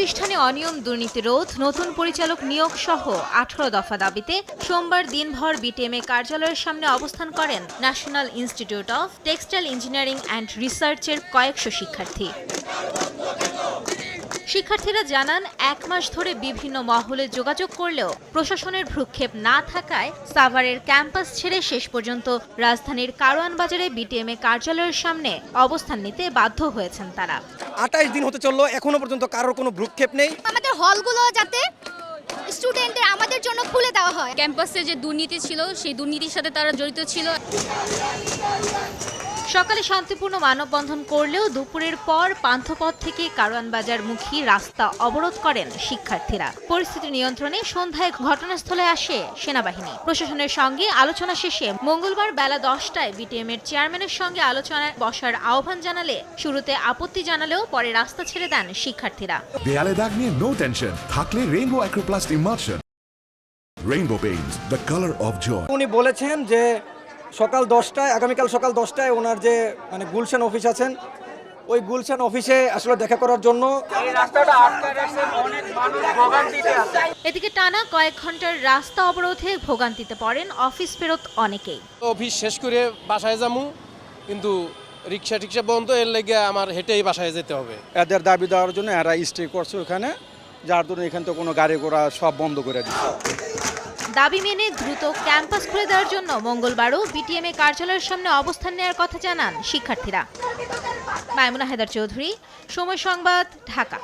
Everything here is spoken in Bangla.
প্রতিষ্ঠানে অনিয়ম দুর্নীতি রোধ, নতুন পরিচালক নিয়োগ সহ আঠারো দফা দাবিতে সোমবার দিনভর বিটিএমএ কার্যালয়ের সামনে অবস্থান করেন national institute of textile engineering and রিসার্চের কয়েকশো শিক্ষার্থী। শিক্ষার্থীরা জানান এক মাস ধরে বিভিন্ন মহলে যোগাযোগ করলেও প্রশাসনের ভ্রুক্ষেপ না থাকায় সাভারের ক্যাম্পাস ছেড়ে শেষ পর্যন্ত রাজধানীর কারওয়ান বাজারে বিটিএমএ কার্যালয়ের সামনে অবস্থান নিতে বাধ্য হয়েছেন তারা। আঠাশ দিন হতে চলল এখনও পর্যন্ত কারোর কোনো ভ্রুক্ষেপ নেই। আমাদের হলগুলো যাতে স্টুডেন্টদের আমাদের জন্য খুলে দেওয়া হয়। ক্যাম্পাসে যে দুর্নীতি ছিল সেই দুর্নীতির সাথে তারা জড়িত ছিল। সকালে শান্তিপূর্ণ মানববন্ধন করলেও দুপুরের পর পান্থপথ থেকে কারওয়ান বাজার মুখী রাস্তা অবরোধ করেন শিক্ষার্থীরা। পরিস্থিতি নিয়ন্ত্রণে সন্ধ্যায় ঘটনাস্থলে আসে সেনাবাহিনী। প্রশাসনের সঙ্গে আলোচনা শেষে মঙ্গলবার বেলা দশটায় বিটিএম এর চেয়ারম্যানের সঙ্গে আলোচনায় বসার আহ্বান জানালে শুরুতে আপত্তি জানালেও পরে রাস্তা ছেড়ে দেন শিক্ষার্থীরা। দেয়ালে দাগ নিয়ে নো টেনশন থাকলে Rainbow Acroplast emulsion Rainbow Paints the colour of joy উনি বলেছেন যে সকাল দশটায় আগামীকাল সকাল দশটায় ওনার যে মানে গুলশান অফিস আছেন ওই গুলশান অফিসে আসলে দেখা করার জন্য এদিকে টানা কয়েক ঘণ্টার রাস্তা অবরোধে ভোগান্তিতে পড়েন অফিস ফেরত অনেকেই। অফিস শেষ করে বাসায় যামু কিন্তু রিক্সা টিক্সা বন্ধ এর লেগে আমার হেঁটেই বাসায় যেতে হবে। এদের দাবি দেওয়ার জন্য এরা স্টে করছে ওখানে। যার জন্য এখান থেকে কোনো গাড়ি ঘোড়া সব বন্ধ করে দিচ্ছে দাবি মেনে দ্রুত ক্যাম্পাস খুলে দেওয়ার জন্য মঙ্গলবারও এ কার্যালয়ের সামনে অবস্থান নেওয়ার কথা জানান শিক্ষার্থীরা। মাইমুনা হায়দার চৌধুরী, সময় সংবাদ, ঢাকা।